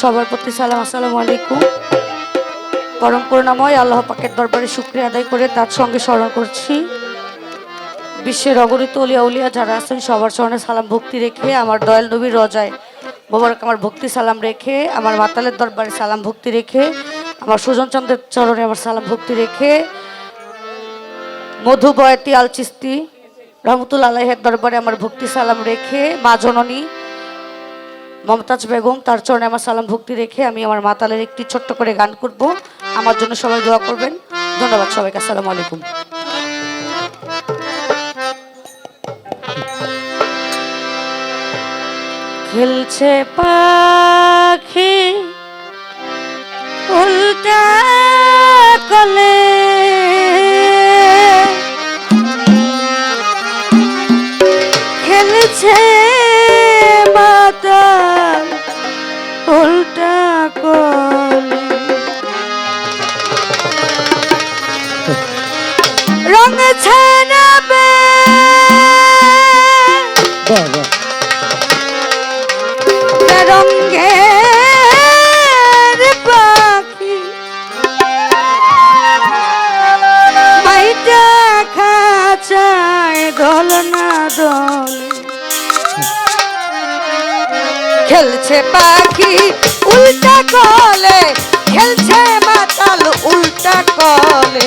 সবার প্রতি সালাম, আসসালামু আলাইকুম। পরম করুণাময় আল্লাহ পাকের দরবারে শুক্রিয়া আদায় করে তার সঙ্গে স্মরণ করছি। বিশ্বের অগণিত অলিয়া উলিয়া যারা আছেন, সবার স্মরণে সালাম ভক্তি রেখে, আমার দয়াল নবীর রজায় মোবারক আমার ভক্তি সালাম রেখে, আমার মাতালের দরবারে সালাম ভক্তি রেখে, আমার সুজন চন্দ্রের চরণে আমার সালাম ভক্তি রেখে, মধু বয়তি আলচিস্তি রহমতুল আলাহের দরবারে আমার ভক্তি সালাম রেখে, মা জননী মমতাজ বেগম, তার চরণে আমার সালাম ভক্তি রেখে আমি আমার মাতালের একটি ছোট্ট করে গান করব। আমার জন্য সবাই দোয়া করবেন। ধন্যবাদ সবাইকে। আসসালামু আলাইকুম। খেলছে পাখি, উল্টা রঙ ছানাবে বাবা রঙের পাখি মাইটা খাচায় দল না দল খেলছে পাখি উল্টা কলে, খেলছে মাতাল উল্টা কলে।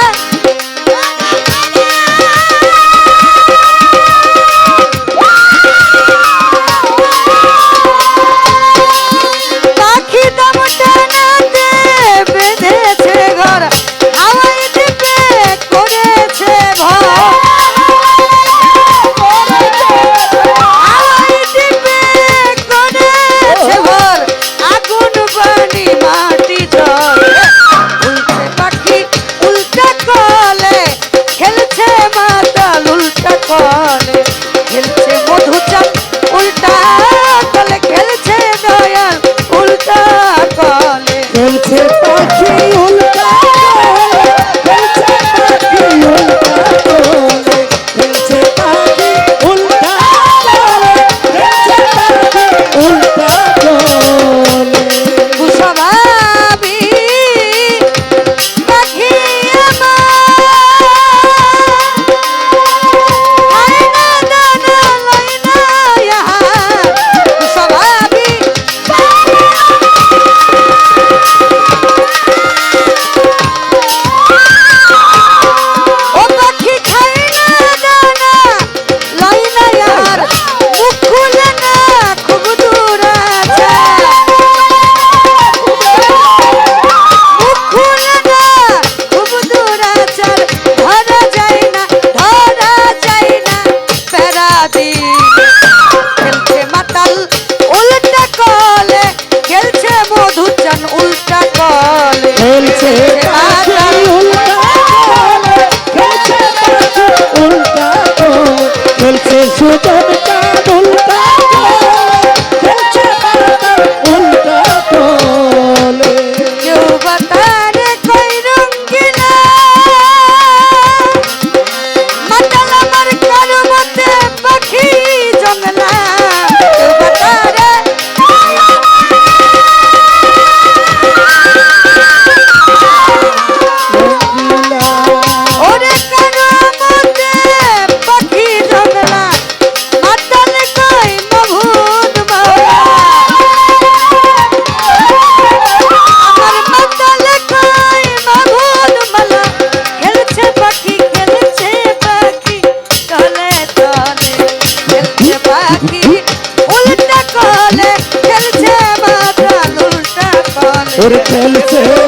ওরে চলছে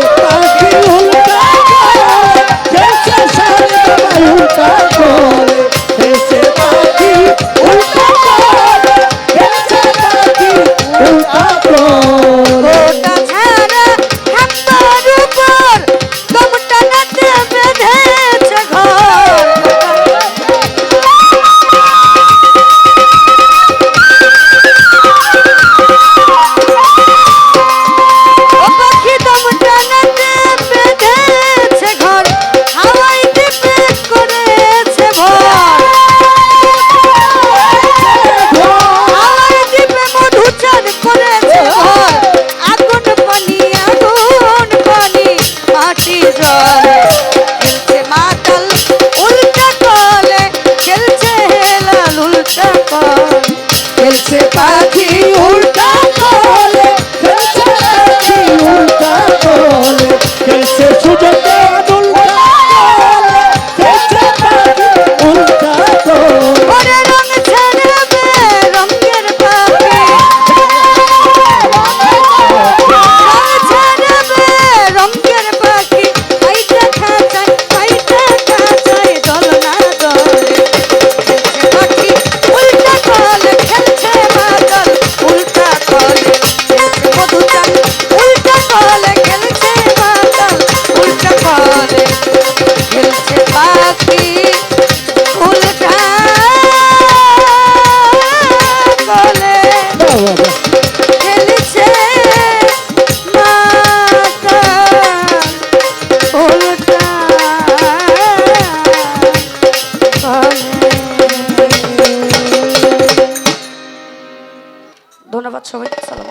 ধন্যবাদ সবাই সালাম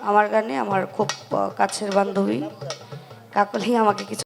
আমার গানে আমার খুব কাছের বান্ধবী কাকলি আমাকে কিছু